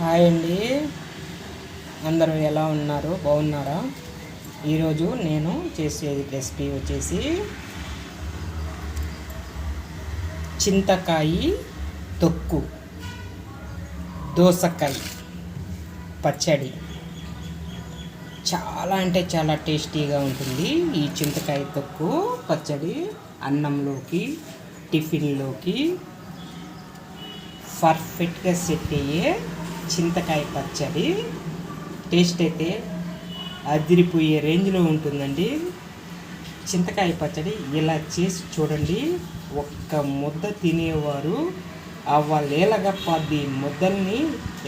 Hi అండి. అందరూ ఎలా ఉన్నారు? బాగున్నారా? ఈరోజు నేను చేసేది రెసిపీ వచ్చేసి చింతకాయ తొక్కు దోసకాయ పచ్చడి. చాలా అంటే చాలా టేస్టీగా ఉంటుంది ఈ చింతకాయ తొక్కు పచ్చడి అన్నంలోకి టిఫిన్లోకి. పర్ఫెక్ట్గా సెట్ అయ్యే చింతకాయ పచ్చడి. టేస్ట్ అయితే అదిరిపోయే రేంజ్లో ఉంటుందండి. చింతకాయ పచ్చడి ఇలా చేసి చూడండి. ఒక్క ముద్ద తినేవారు అవ్వలేలగా పది ముద్దల్ని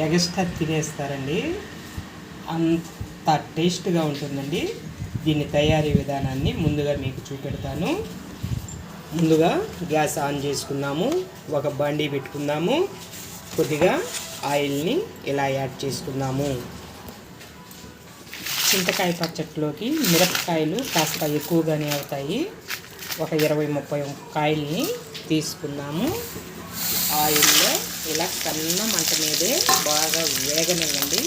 ఎగస్ట్రా తినేస్తారండి. అంత టేస్ట్గా ఉంటుందండి. దీని తయారీ విధానాన్ని ముందుగా మీకు చూపెడతాను. ముందుగా గ్యాస్ ఆన్ చేసుకున్నాము. ఒక బండి పెట్టుకుందాము కొద్దిగా ఆయిల్ని ఇలా యాడ్ చేసుకుందాము. చింతకాయ పచ్చట్లోకి మిరపకాయలు కాస్త ఎక్కువగానే అవుతాయి. ఒక ఇరవై ముప్పై కాయల్ని తీసుకున్నాము ఆయిల్లో ఇలా సన్న మంట మీదే బాగా వేగనివ్వండి.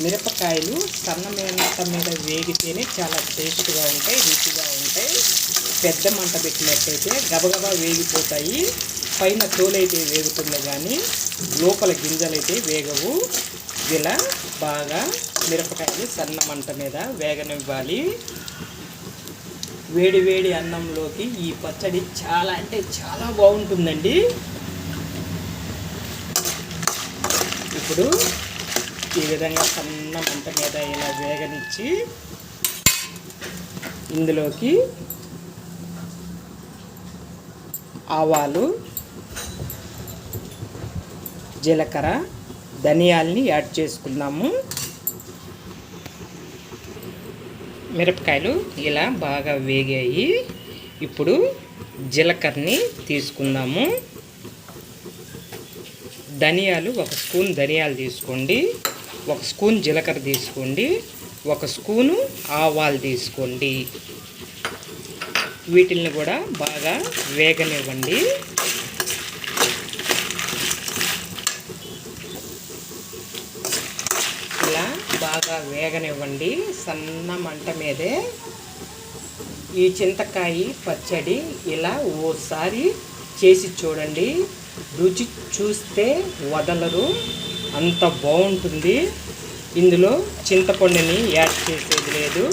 మిరపకాయలు సన్న మంట మీద వేగితేనే చాలా టేస్ట్గా ఉంటాయి రుచిగా ఉంటాయి. పెద్ద మంట పెట్టినట్టయితే గబగబా వేగిపోతాయి. పైన తోలైతే వేగుతుంది కానీ లోపల గింజలైతే వేగవు. ఇలా బాగా మిరపకాయలు సన్న మంట మీద వేగనివ్వాలి. వేడి వేడి అన్నంలోకి ఈ పచ్చడి చాలా అంటే చాలా బాగుంటుందండి. ఇప్పుడు ఈ విధంగా సన్న మంట మీద ఇలా వేగనిచ్చి ఇందులోకి ఆవాలు జీలకర్ర ధనియాల్ని యాడ్ చేసుకున్నాము మిరపకాయలు ఇలా బాగా వేగాయి. ఇప్పుడు జీలకర్రని తీసుకుందాము. ధనియాలు ఒక స్పూన్ ధనియాలు తీసుకోండి. ఒక స్పూన్ జీలకర్ర తీసుకోండి. ఒక స్పూను ఆవాలు తీసుకోండి. వీటిల్ని కూడా బాగా వేగనివ్వండి ఇలా బాగా వేగనివ్వండి. సన్న మంట మీదే ఈ చింతకాయ పచ్చడి ఇలా ఓసారి చేసి చూడండి. రుచి చూస్తే వదలరు. అంత బాగుంటుంది. ఇందులో చింతపండుని యాడ్ చేసేది లేదు.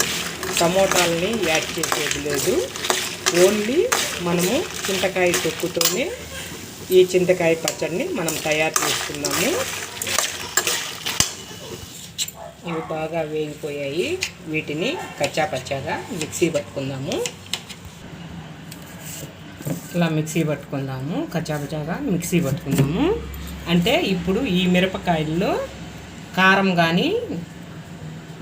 టమోటాలని యాడ్ చేసేది లేదు. ఓన్లీ మనము చింతకాయ తొక్కుతోనే ఈ చింతకాయ పచ్చడిని మనం తయారు చేసుకున్నాము ఇవి బాగా వేగిపోయాయి. వీటిని కచ్చా పచ్చాగా మిక్సీ పట్టుకుందాము. ఇలా మిక్సీ పట్టుకుందాము. కచ్చా పచ్చాగా మిక్సీ పట్టుకుందాము. అంటే ఇప్పుడు ఈ మిరపకాయల్లో కారం కానీ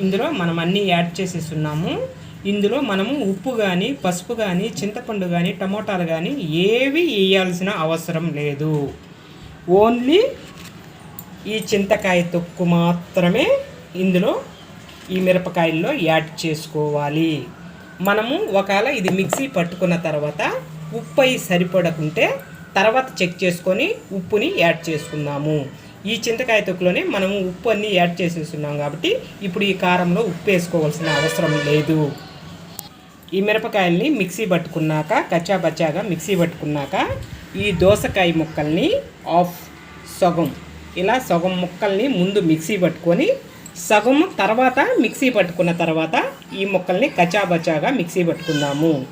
ఇందులో మనం అన్నీ యాడ్ చేసేస్తున్నాము. ఇందులో మనము ఉప్పు కానీ పసుపు కానీ చింతపండు కానీ టమోటాలు కానీ ఏవి వేయాల్సిన అవసరం లేదు. ఓన్లీ ఈ చింతకాయ తొక్కు మాత్రమే ఇందులో ఈ మిరపకాయల్లో యాడ్ చేసుకోవాలి. మనము ఒకవేళ ఇది మిక్సీ పట్టుకున్న తర్వాత ఉప్పు అయి సరిపడకుంటే తర్వాత చెక్ చేసుకొని ఉప్పుని యాడ్ చేసుకుందాము. ఈ చింతకాయ తొక్కులోనే మనము ఉప్పు అన్నీ యాడ్ చేసేస్తున్నాం కాబట్టి ఇప్పుడు ఈ కారంలో ఉప్పు వేసుకోవాల్సిన అవసరం లేదు. ఈ మిరపకాయల్ని మిక్సీ పట్టుకున్నాక కచ్చా బచ్చాగా మిక్సీ పట్టుకున్నాక ఈ దోసకాయ ముక్కల్ని ఆఫ్ సగం ఇలా సగం ముక్కల్ని ముందు మిక్సీ పట్టుకొని సగం తర్వాత మిక్సీ పట్టుకున్న తర్వాత ఈ ముక్కల్ని కచాబచాగా మిక్సీ పట్టుకుందాము.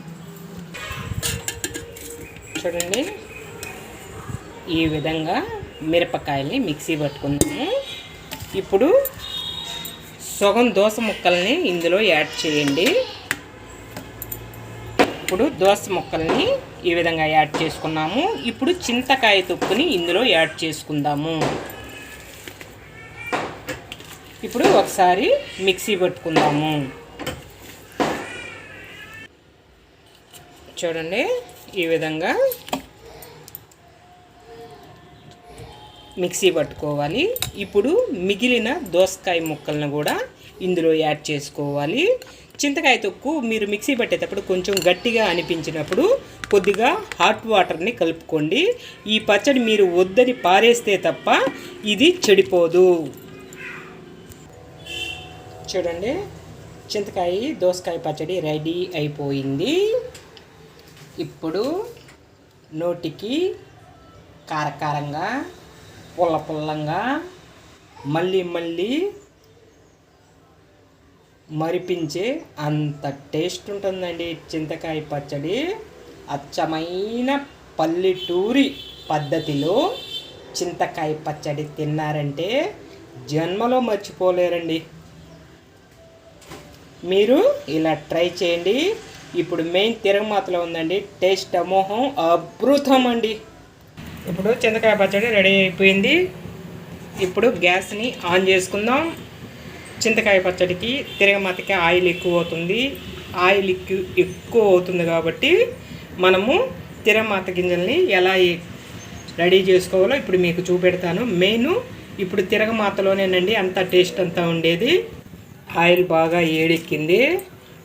చూడండి. ఈ విధంగా మిరపకాయల్ని మిక్సీ పట్టుకుందాము. ఇప్పుడు సగం దోస ముక్కల్ని ఇందులో యాడ్ చేయండి. ఇప్పుడు దోస ముక్కల్ని ఈ విధంగా యాడ్ చేసుకున్నాము. ఇప్పుడు చింతకాయ తొక్కుని ఇందులో యాడ్ చేసుకుందాము. ఇప్పుడు ఒకసారి మిక్సీ పట్టుకుందాము. చూడండి ఈ విధంగా మిక్సీ పట్టుకోవాలి. ఇప్పుడు మిగిలిన దోసకాయ ముక్కలను కూడా ఇందులో యాడ్ చేసుకోవాలి. చింతకాయ తొక్కు మీరు మిక్సీ పట్టేటప్పుడు కొంచెం గట్టిగా అనిపించినప్పుడు కొద్దిగా హాట్ వాటర్ని కలుపుకోండి. ఈ పచ్చడి మీరు వద్దని పారేస్తే తప్ప ఇది చెడిపోదు. చూడండి. చింతకాయ దోసకాయ పచ్చడి రెడీ అయిపోయింది. ఇప్పుడు నోటికి కారకారంగా పుల్ల పుల్లంగా మళ్ళీ మళ్ళీ మరిపించే అంత టేస్ట్ ఉంటుందండి చింతకాయ పచ్చడి. అచ్చమైన పల్లెటూరి పద్ధతిలో చింతకాయ పచ్చడి తిన్నారంటే జన్మలో మర్చిపోలేరండి. మీరు ఇలా ట్రై చేయండి. ఇప్పుడు మెయిన్ తిరగమాతలో ఉందండి. టేస్ట్ అమోహం అభృతం అండి. ఇప్పుడు చింతకాయ పచ్చడి రెడీ అయిపోయింది. ఇప్పుడు గ్యాస్ని ఆన్ చేసుకుందాం. చింతకాయ పచ్చడికి తిరగమాతకి ఆయిల్ ఎక్కువ అవుతుంది. ఆయిల్ ఎక్కువ ఎక్కువ అవుతుంది కాబట్టి మనము తిరగమాత గింజల్ని ఎలా రెడీ చేసుకోవాలో ఇప్పుడు మీకు చూపెడతాను. మెయిన్ ఇప్పుడు తిరగమాతలోనేనండి. అంత టేస్ట్ అంతా ఉండేది. ఆయిల్ బాగా ఏడెక్కింది.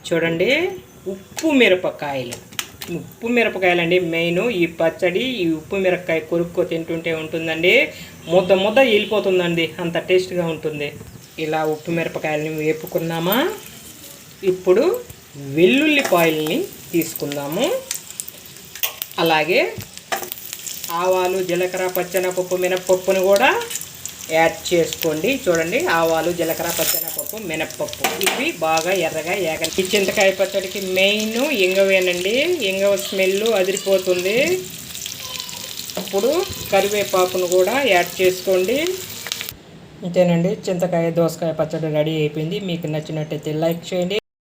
చూడండి ఉప్పు మిరపకాయలు. ఉప్పు మిరపకాయలండి మెయిన్. ఈ పచ్చడి ఈ ఉప్పు మిరపకాయ కొరుక్కో తింటుంటే ఉంటుందండి. ముద్ద ముద్ద వెళ్ళిపోతుందండి. అంత టేస్ట్గా ఉంటుంది. ఇలా ఉప్పు మిరపకాయలని వేపుకున్నామా ఇప్పుడు వెల్లుల్లిపాయల్ని తీసుకుందాము. అలాగే ఆవాలు జీలకర్ర పచ్చనపప్పు మినప్పప్పుని కూడా యాడ్ చేసుకోండి. చూడండి ఆవాలు జీలకర్ర పచ్చెనపప్పు మినప్పప్పు. ఇవి బాగా ఎర్రగా ఏగ ఈ చింతకాయ పచ్చడికి మెయిన్ ఇంగవేనండి. ఇంగవ స్మెల్ అదిరిపోతుంది. అప్పుడు కరివేపాకును కూడా యాడ్ చేసుకోండి. అంతేనండి చింతకాయ దోసకాయ పచ్చడి రెడీ అయిపోయింది. మీకు నచ్చినట్టయితే లైక్ చేయండి.